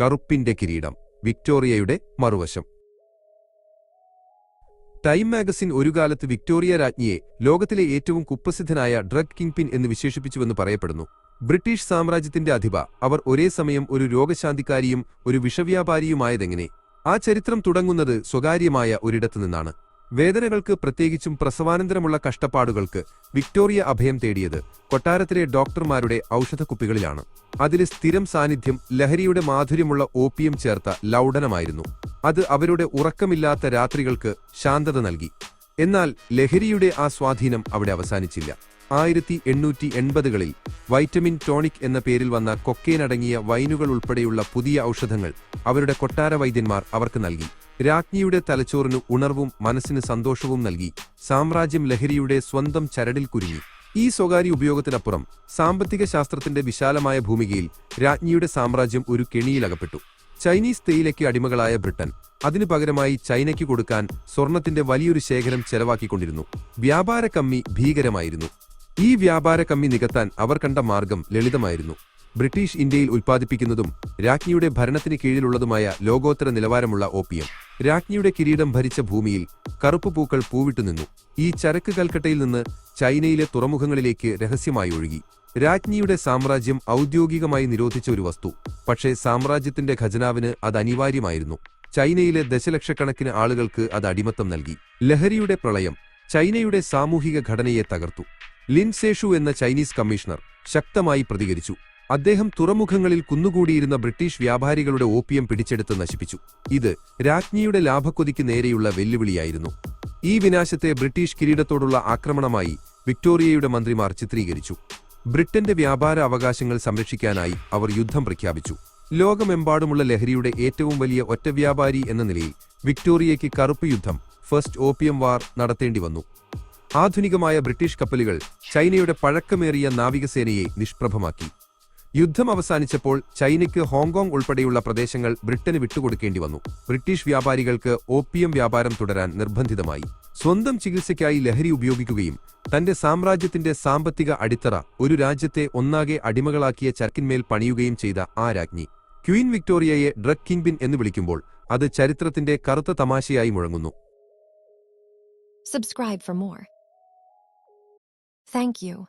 കറുപ്പിന്റെ കിരീടം വിക്ടോറിയയുടെ മറുവശം. Time magazine ഒരു കാലത്ത് വിക്ടോറിയ രാജ്ഞിയെ ലോകത്തിലെ ഏറ്റവും കുപ്രസിദ്ധനായ ഡ്രഗ് കിങ് പിൻ എന്ന് വിശേഷിപ്പിച്ചുവെന്ന് പറയപ്പെടുന്നു. ബ്രിട്ടീഷ് സാമ്രാജ്യത്തിന്റെ അധിപ അവർ ഒരേ സമയം ഒരു രോഗശാന്തിക്കാരിയും ഒരു വിഷവ്യാപാരിയുമായതെങ്ങനെ? ആ ചരിത്രം തുടങ്ങുന്നത് സ്വകാര്യമായ ഒരിടത്തു നിന്നാണ്. വേദനകൾക്ക് പ്രത്യേകിച്ചും പ്രസവാനന്തരമുള്ള കഷ്ടപ്പാടുകൾക്ക് വിക്ടോറിയ അഭയം തേടിയത് കൊട്ടാരത്തിലെ ഡോക്ടർമാരുടെ ഔഷധക്കുപ്പികളിലാണ്. അതിൽ സ്ഥിരം സാന്നിധ്യം ലഹരിയുടെ മാധുര്യമുള്ള ഓപ്പിയം ചേർത്ത ലൗഡനമായിരുന്നു. അത് അവരുടെ ഉറക്കമില്ലാത്ത രാത്രികൾക്ക് ശാന്തത നൽകി. എന്നാൽ ലഹരിയുടെ ആ സ്വാധീനം അവിടെ അവസാനിച്ചില്ല. ആയിരത്തി എണ്ണൂറ്റി എൺപതുകളിൽ വൈറ്റമിൻ ടോണിക് എന്ന പേരിൽ വന്ന കൊക്കേൻ അടങ്ങിയ വൈനുകൾ ഉൾപ്പെടെയുള്ള പുതിയ ഔഷധങ്ങൾ അവരുടെ കൊട്ടാര വൈദ്യന്മാർ അവർക്ക് നൽകി. രാജ്ഞിയുടെ തലച്ചോറിന് ഉണർവും മനസ്സിന് സന്തോഷവും നൽകി. സാമ്രാജ്യം ലഹരിയുടെ സ്വന്തം ചരടിൽ കുരുങ്ങി. ഈ സ്വകാര്യ ഉപയോഗത്തിനപ്പുറം സാമ്പത്തിക ശാസ്ത്രത്തിന്റെ വിശാലമായ ഭൂമികയിൽ രാജ്ഞിയുടെ സാമ്രാജ്യം ഒരു കെണിയിലകപ്പെട്ടു. Chinese തേയിലയ്ക്ക് അടിമകളായ Britain. അതിനു പകരമായി ചൈനയ്ക്ക് കൊടുക്കാൻ സ്വർണത്തിന്റെ വലിയൊരു ശേഖരം ചെലവാക്കിക്കൊണ്ടിരുന്നു. വ്യാപാര കമ്മി ഭീകരമായിരുന്നു. ഈ വ്യാപാര കമ്മി നികത്താൻ അവർ കണ്ട മാർഗം ലളിതമായിരുന്നു. ബ്രിട്ടീഷ് ഇന്ത്യയിൽ ഉൽപ്പാദിപ്പിക്കുന്നതും രാജ്ഞിയുടെ ഭരണത്തിന് കീഴിലുള്ളതുമായ ലോകോത്തര നിലവാരമുള്ള ഓപ്പിയം. രാജ്ഞിയുടെ കിരീടം ഭരിച്ച ഭൂമിയിൽ കറുപ്പ് പൂക്കൾ പൂവിട്ടുനിന്നു ഈ ചരക്ക് കൽക്കട്ടയിൽ നിന്ന് ചൈനയിലെ തുറമുഖങ്ങളിലേക്ക് രഹസ്യമായി ഒഴുകി. രാജ്ഞിയുടെ സാമ്രാജ്യം ഔദ്യോഗികമായി നിരോധിച്ച ഒരു വസ്തു. പക്ഷേ സാമ്രാജ്യത്തിന്റെ ഖജനാവിന് അത് അനിവാര്യമായിരുന്നു. ചൈനയിലെ ദശലക്ഷക്കണക്കിന് ആളുകൾക്ക് അത് അടിമത്തം നൽകി. ലഹരിയുടെ പ്രളയം ചൈനയുടെ സാമൂഹിക ഘടനയെ തകർത്തു. ലിൻസേഷു എന്ന ചൈനീസ് കമ്മീഷണർ ശക്തമായി പ്രതികരിച്ചു. അദ്ദേഹം തുറമുഖങ്ങളിൽ കുന്നുകൂടിയിരുന്ന ബ്രിട്ടീഷ് വ്യാപാരികളുടെ ഓപ്പിയം പിടിച്ചെടുത്ത് നശിപ്പിച്ചു. ഇത് രാജ്ഞിയുടെ ലാഭക്കൊതിക്ക് നേരെയുള്ള വെല്ലുവിളിയായിരുന്നു. ഈ വിനാശത്തെ ബ്രിട്ടീഷ് കിരീടത്തോടുള്ള ആക്രമണമായി വിക്ടോറിയയുടെ മന്ത്രിമാർ ചിത്രീകരിച്ചു. ബ്രിട്ടന്റെ വ്യാപാര അവകാശങ്ങൾ സംരക്ഷിക്കാനായി അവർ യുദ്ധം പ്രഖ്യാപിച്ചു. ലോകമെമ്പാടുമുള്ള ലഹരിയുടെ ഏറ്റവും വലിയ ഒറ്റവ്യാപാരി എന്ന നിലയിൽ വിക്ടോറിയയ്ക്ക് കറുപ്പ് യുദ്ധം ഫസ്റ്റ് ഓപ്പിയം വാർ നടത്തേണ്ടി വന്നു ആധുനികമായ ബ്രിട്ടീഷ് കപ്പലുകൾ ചൈനയുടെ പഴക്കമേറിയ നാവികസേനയെ നിഷ്പ്രഭമാക്കി. യുദ്ധം അവസാനിച്ചപ്പോൾ ചൈനയ്ക്ക് ഹോങ്കോങ് ഉൾപ്പെടെയുള്ള പ്രദേശങ്ങൾ ബ്രിട്ടന് വിട്ടുകൊടുക്കേണ്ടി വന്നു. ബ്രിട്ടീഷ് വ്യാപാരികൾക്ക് ഓപ്പിയം വ്യാപാരം തുടരാൻ നിർബന്ധിതമായി. സ്വന്തം ചികിത്സയ്ക്കായി ലഹരി ഉപയോഗിക്കുകയും തന്റെ സാമ്രാജ്യത്തിന്റെ സാമ്പത്തിക അടിത്തറ ഒരു രാജ്യത്തെ ഒന്നാകെ അടിമകളാക്കിയ ചരക്കിന്മേൽ പണിയുകയും ചെയ്ത ആ രാജ്ഞി. ക്വീൻ വിക്ടോറിയയെ ഡ്രഗ് കിങ്ബിൻ എന്ന് വിളിക്കുമ്പോൾ അത് ചരിത്രത്തിന്റെ കറുത്ത തമാശയായി മുഴങ്ങുന്നു. Subscribe for more. Thank you.